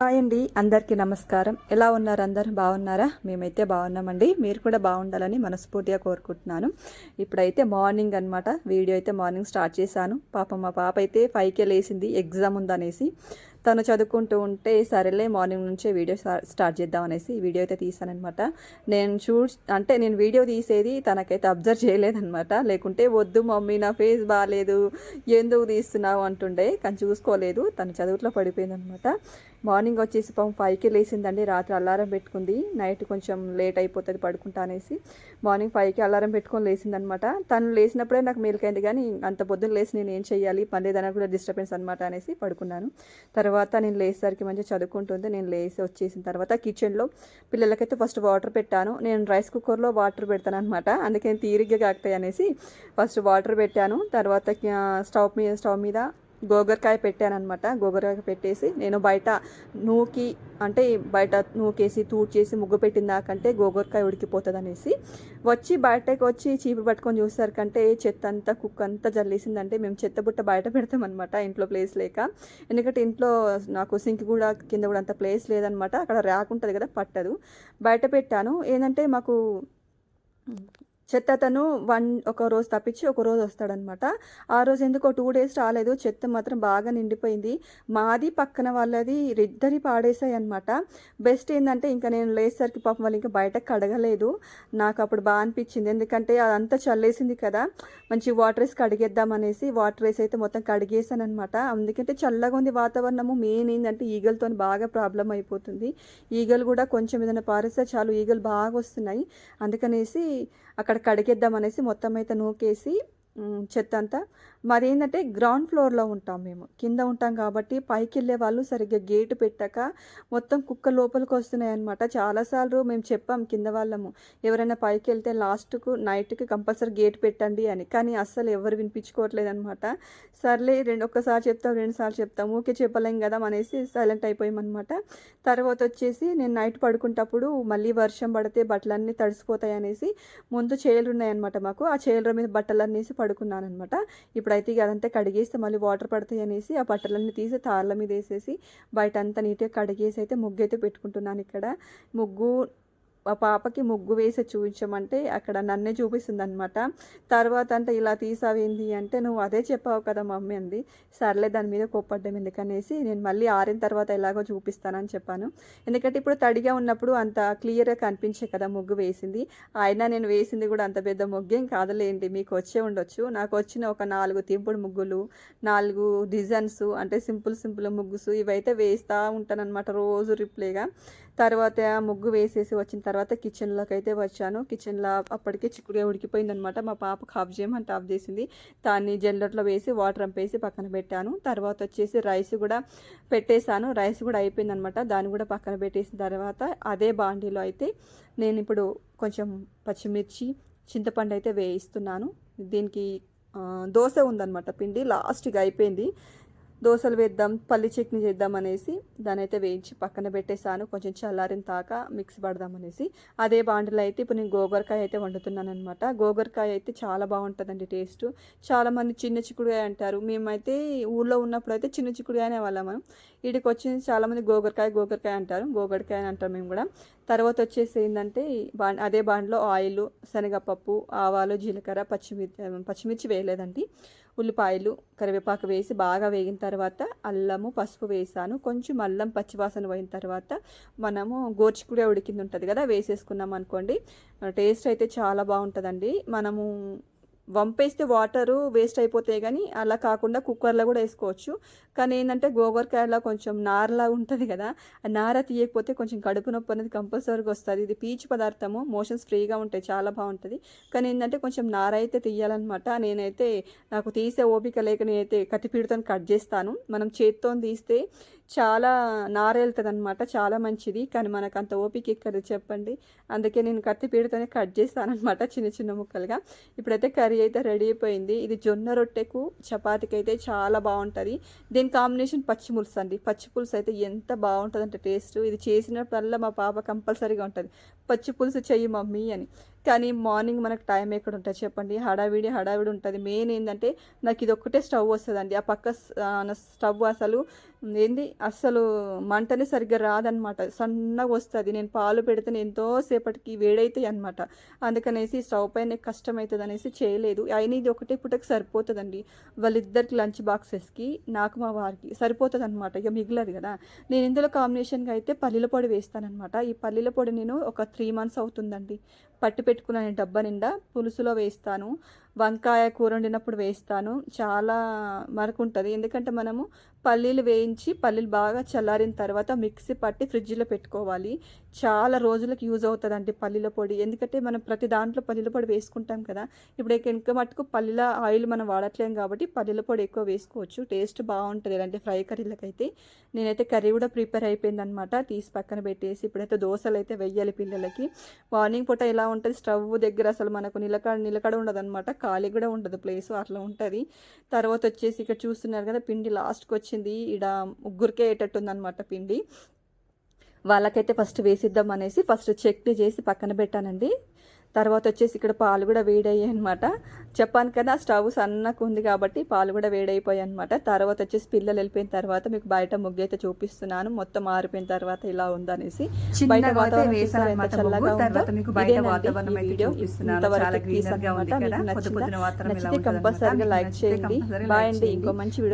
Hi అండి అందరికీ నమస్కారం. ఎలా ఉన్నారు అందరు? బాగున్నారా? మేమైతే బాగున్నామండి. మీరు కూడా బాగుండాలని మనస్ఫూర్తిగా కోరుకుంటున్నాను. ఇప్పుడైతే మార్నింగ్ అన్నమాట. వీడియో అయితే మార్నింగ్ స్టార్ట్ చేశాను. పాప మా పాప అయితే ఫైవ్కే లేసింది ఎగ్జామ్ ఉందనేసి. తను చదువుకుంటూ ఉంటే సరేలే మార్నింగ్ నుంచే వీడియో స్టార్ట్ చేద్దాం అనేసి వీడియో అయితే తీసానమాట నేను చూ అంటే నేను వీడియో తీసేది తనకైతే అబ్జర్వ్ చేయలేదనమాట లేకుంటే వద్దు మమ్మీ నా ఫేస్ బాగాలేదు ఎందుకు తీస్తున్నావు? అంటుండే. కానీ చూసుకోలేదు. తను చదువుట్లో పడిపోయిందనమాట మార్నింగ్ వచ్చేసి పాపం ఫైవ్కి లేచిందండి. రాత్రి అలారం పెట్టుకుంది. నైట్ కొంచెం లేట్ అయిపోతుంది పడుకుంటా అనేసి. మార్నింగ్ ఫైవ్కి అలారం పెట్టుకొని లేచిందనమాట. తను లేచినప్పుడే నాకు మేలుకైంది కానీ అంత పొద్దున్న లేచి నేను ఏం చేయాలి పనిలేదన్నా కూడా డిస్టర్బెన్స్ అనమాట అనేసి పడుకున్నాను. తర్వాత నేను లేచేసరికి మంచిగా చదువుకుంటుంది. నేను లేచి వచ్చేసిన తర్వాత కిచెన్లో పిల్లలకైతే ఫస్ట్ వాటర్ పెట్టాను. నేను రైస్ కుక్కర్లో వాటర్ పెడతాను అనమాట అందుకే తీరిగ్గా కాకుతాయి అనేసి ఫస్ట్ వాటర్ పెట్టాను. తర్వాత స్టవ్ మీద స్టవ్ మీద గోగరకాయ పెట్టానమాట గోగరకాయ పెట్టేసి నేను బయట నూకి అంటే బయట నూకేసి తూడ్చేసి ముగ్గు పెట్టిన దాకంటే గోగరకాయ ఉడికిపోతుంది అనేసి వచ్చి బయటకు వచ్చి చీపురు పట్టుకొని చూసేసరికంటే చెత్త అంతా కుక్క అంతా జల్లేసిందంటే మేము చెత్త బుట్ట బయట పెడతాం అనమాట ఇంట్లో ప్లేస్ లేక. ఎందుకంటే ఇంట్లో నాకు సింక్ కూడా కింద కూడా అంత ప్లేస్ లేదనమాట అక్కడ ర్యాక్ ఉంటుంది కదా పట్టదు. బయట పెట్టాను. ఏంటంటే మాకు చెత్త అతను వన్ ఒక రోజు తప్పించి ఒక రోజు వస్తాడనమాట. ఆ రోజు ఎందుకో టూ డేస్ రాలేదు చెత్త మాత్రం బాగా నిండిపోయింది. మాది పక్కన వాళ్ళది ఇద్దరి పాడేసాయి అనమాట బెస్ట్ ఏంటంటే ఇంకా నేను లేసరికి పాపం వాళ్ళు ఇంకా బయటకు కడగలేదు. నాకు అప్పుడు బాగా అనిపించింది. ఎందుకంటే అదంతా చల్లేసింది కదా. మంచి వాటర్ వేసి కడిగేద్దాం అనేసి వాటర్ వేసి అయితే మొత్తం కడిగేసాను అనమాట అందుకంటే చల్లగా ఉంది వాతావరణము. మెయిన్ ఏంటంటే ఈగలతో బాగా ప్రాబ్లం అయిపోతుంది. ఈగలు కూడా కొంచెం ఏదైనా పారేస్తే చాలు ఈగలు బాగా వస్తున్నాయి. అందుకనేసి అక్కడ కడిగేద్దామనేసి మొత్తం అయితే నూకేసి చెత్త అంతా. మరి ఏంటంటే గ్రౌండ్ ఫ్లోర్లో ఉంటాం మేము. కింద ఉంటాం కాబట్టి పైకి వెళ్ళే వాళ్ళు సరిగ్గా గేటు పెట్టక మొత్తం కుక్క లోపలికి వస్తున్నాయి అనమాట చాలాసార్లు మేము చెప్పాం కింద వాళ్ళము ఎవరైనా పైకి వెళ్తే లాస్ట్కు నైట్కి కంపల్సరీ గేట్ పెట్టండి అని. కానీ అస్సలు ఎవరు వినిపించుకోవట్లేదు అనమాట సర్లే రెండు ఒక్కసారి చెప్తాం రెండుసార్లు చెప్తాం ఊకే చెప్పలేం కదా అనేసి సైలెంట్ అయిపోయామన్నమాట. తర్వాత వచ్చేసి నేను నైట్ పడుకుంటప్పుడు మళ్ళీ వర్షం పడితే బట్టలన్నీ తడిసిపోతాయి అనేసి ముందు చైర్లు ఉన్నాయన్నమాట మాకు. ఆ చైర్ల మీద బట్టలన్నీ పడు పడుకున్నాను అనమాట ఇప్పుడైతే ఇక అదంతా కడిగేస్తే మళ్ళీ వాటర్ పడతాయి అనేసి ఆ బట్టలన్నీ తీసి తాళ్ళ మీద వేసేసి బయట అంతా నీట్గా కడిగేసి అయితే ముగ్గు అయితే పెట్టుకుంటున్నాను ఇక్కడ. ముగ్గు మా పాపకి ముగ్గు వేసి చూపించమంటే అక్కడ నన్నే చూపిస్తుంది అనమాట తర్వాత అంటే ఇలా తీసావేంది అంటే నువ్వు అదే చెప్పావు కదా మమ్మీ అంది. సర్లే దాని మీద కోప్పడ్డం ఎందుకనేసి నేను మళ్ళీ ఆరిన తర్వాత ఎలాగో చూపిస్తానని చెప్పాను. ఎందుకంటే ఇప్పుడు తడిగా ఉన్నప్పుడు అంత క్లియర్గా కనిపించే కదా ముగ్గు వేసింది. అయినా నేను వేసింది కూడా అంత పెద్ద ముగ్గేం కాదులేండి మీకు వచ్చే ఉండొచ్చు. నాకు వచ్చిన ఒక నాలుగు తింపుడు ముగ్గులు నాలుగు డిజైన్స్ అంటే సింపుల్ సింపుల్ ముగ్గుసు ఇవైతే వేస్తూ ఉంటానన్నమాట రోజు రిప్లేగా. తర్వాత ముగ్గు వేసేసి వచ్చిన తర్వాత కిచెన్లోకి అయితే వచ్చాను. కిచెన్లో అప్పటికే చిక్కుడుగా ఉడికిపోయిందనమాట మా పాపకు హాఫ్ చేయమంటే ఆఫ్ చేసింది. దాన్ని జల్లెట్లో వేసి వాటర్ అంపేసి పక్కన పెట్టాను. తర్వాత వచ్చేసి రైస్ కూడా పెట్టేశాను. రైస్ కూడా అయిపోయిందనమాట దాన్ని కూడా పక్కన పెట్టేసిన తర్వాత అదే బాండీలో అయితే నేను ఇప్పుడు కొంచెం పచ్చిమిర్చి చింతపండు అయితే వేయిస్తున్నాను. దీనికి దోశ ఉందన్నమాట. పిండి లాస్ట్గా అయిపోయింది. దోశలు వేద్దాం పల్లి చట్నీ చేద్దాం అనేసి దాని అయితే వేయించి పక్కన పెట్టేశాను. కొంచెం చల్లారిన తాక మిక్స్ పడదాం అనేసి. అదే బాండలో అయితే ఇప్పుడు నేను గోగరకాయ అయితే వండుతున్నాను అనమాట గోగరకాయ అయితే చాలా బాగుంటుందండి టేస్ట్. చాలామంది చిన్న చిక్కుడుకాయ అంటారు. మేమైతే ఊళ్ళో ఉన్నప్పుడు అయితే చిన్న చిక్కుడుకాయనే వాళ్ళం మనం. వీడికి వచ్చింది చాలామంది గోగరకాయ గోగరకాయ అంటారు. గోగరకాయ అని అంటారు మేము కూడా. తర్వాత వచ్చేసి ఏంటంటే బా అదే బాండ్లో ఆయిల్ శనగపప్పు ఆవాలు జీలకర్ర పచ్చిమిర్చి పచ్చిమిర్చి వేయలేదండి. ఉల్లిపాయలు కరివేపాకు వేసి బాగా వేగిన తర్వాత అల్లము పసుపు వేసాను. కొంచెం అల్లం పచ్చివాసన పోయిన తర్వాత మనము గోర్చికుడే ఉడికింది ఉంటుంది కదా వేసేసుకున్నాం అనుకోండి. టేస్ట్ అయితే చాలా బాగుంటుందండి. మనము వంపేస్తే వాటరు వేస్ట్ అయిపోతాయి కానీ అలా కాకుండా కుక్కర్లో కూడా వేసుకోవచ్చు. కానీ ఏంటంటే గోగరకాయలో కొంచెం నారలా ఉంటుంది కదా ఆ నార తీయకపోతే కొంచెం కడుపు నొప్పి అనేది కంపల్సరీగా వస్తుంది. ఇది పీచు పదార్థము మోషన్స్ ఫ్రీగా ఉంటాయి చాలా బాగుంటుంది. కానీ ఏంటంటే కొంచెం నార అయితే తీయాలన్నమాట. నేనైతే నాకు తీసే ఓపిక లేక నేనైతే కత్తిపీడుతో కట్ చేస్తాను. మనం చేత్తో తీస్తే చాలా నార వెళ్తుంది అనమాట చాలా మంచిది. కానీ మనకు అంత ఓపిక ఎక్కడ చెప్పండి. అందుకే నేను కత్తి పీడుతోనే కట్ చేస్తానమాట చిన్న చిన్న ముక్కలుగా. ఇప్పుడైతే కర్రీ అయితే రెడీ అయిపోయింది. ఇది జొన్న రొట్టెకు చపాతీకి అయితే చాలా బాగుంటుంది. దీని కాంబినేషన్ పచ్చి పులుసు అండి. పచ్చి పులుసు అయితే ఎంత బాగుంటుంది అంటే టేస్ట్ ఇది చేసినప్పుడల్లా మా పాప కంపల్సరీగా ఉంటుంది. పచ్చి పులుసు చెయ్యి మమ్మీ అని. కానీ మార్నింగ్ మనకు టైం ఎక్కడ ఉంటుంది చెప్పండి? హడావిడి హడావిడి ఉంటుంది. మెయిన్ ఏంటంటే నాకు ఇది ఒక్కటే స్టవ్ వస్తుందండి. ఆ పక్క ఆ, స్టవ్ అసలు ఏంది? అస్సలు మంటనే సరిగ్గా రాదనమాట సన్నగా వస్తుంది. నేను పాలు పెడితే ఎంతో సేపటికి వేడైతాయి అనమాట అందుకనేసి స్టవ్ పైన కష్టం అవుతుంది అనేసి చేయలేదు. అయినా ఇది ఒకటే పూటకి సరిపోతుందండి. వాళ్ళిద్దరికి లంచ్ బాక్సెస్కి నాకు మా వారికి సరిపోతుంది అనమాట ఇక మిగిలదు కదా. నేను ఇందులో కాంబినేషన్గా అయితే పల్లీల పొడి వేస్తానమాట ఈ పల్లీల పొడి నేను ఒక త్రీ మంత్స్ అవుతుందండి. పట్టి పెట్టుకున్న డబ్బా నిండా పులుసులో వేస్తాను. వంకాయ కూర వండినప్పుడు వేస్తాను. చాలా మరకు ఉంటుంది ఎందుకంటే మనము పల్లీలు వేయించి పల్లీలు బాగా చల్లారిన తర్వాత మిక్సీ పట్టి ఫ్రిడ్జ్లో పెట్టుకోవాలి. చాలా రోజులకు యూజ్ అవుతుందండి పల్లీల పొడి. ఎందుకంటే మనం ప్రతి దాంట్లో పల్లీల పొడి వేసుకుంటాం కదా. ఇప్పుడు ఇంకా మటుకు పల్లీల ఆయిల్ మనం వాడట్లేం కాబట్టి పల్లీల పొడి ఎక్కువ వేసుకోవచ్చు. టేస్ట్ బాగుంటుంది ఇలాంటి ఫ్రై కర్రీలకైతే. నేనైతే కర్రీ కూడా ప్రిపేర్ అయిపోయిందనమాట తీసి పక్కన పెట్టేసి ఇప్పుడైతే దోశలు అయితే వెయ్యాలి పిల్లలకి. మార్నింగ్ పూట ఎలా ఉంటుంది? స్టవ్ దగ్గర అసలు మనకు నిలకడ నిలకడ ఉండదు అనమాట ఖాళీ కూడా ఉండదు. ప్లేస్ అట్లా ఉంటుంది. తర్వాత వచ్చేసి ఇక్కడ చూస్తున్నారు కదా పిండి లాస్ట్కి వచ్చింది. ఇక్కడ ముగ్గురికే అయ్యేటట్టు ఉందన్నమాట పిండి. వాళ్ళకైతే ఫస్ట్ వేసిద్దాం అనేసి ఫస్ట్ చట్నీ చేసి పక్కన పెట్టానండి. తర్వాత వచ్చేసి ఇక్కడ పాలు కూడా వేడయ్యాయి అనమాట చెప్పాను కదా స్టవ్ సన్నగా ఉంది కాబట్టి పాలు కూడా వేడైపోయాయి అనమాట తర్వాత వచ్చేసి పిల్లలు వెళ్ళిపోయిన తర్వాత మీకు బయట ముగ్గు అయితే చూపిస్తున్నాను. మొత్తం ఆరిపోయిన తర్వాత ఇలా ఉందనేసి బయట వాతావరణం. కంపల్సరిగా లైక్ చేయండి. బాయ్ అండి. ఇంకో మంచి వీడియో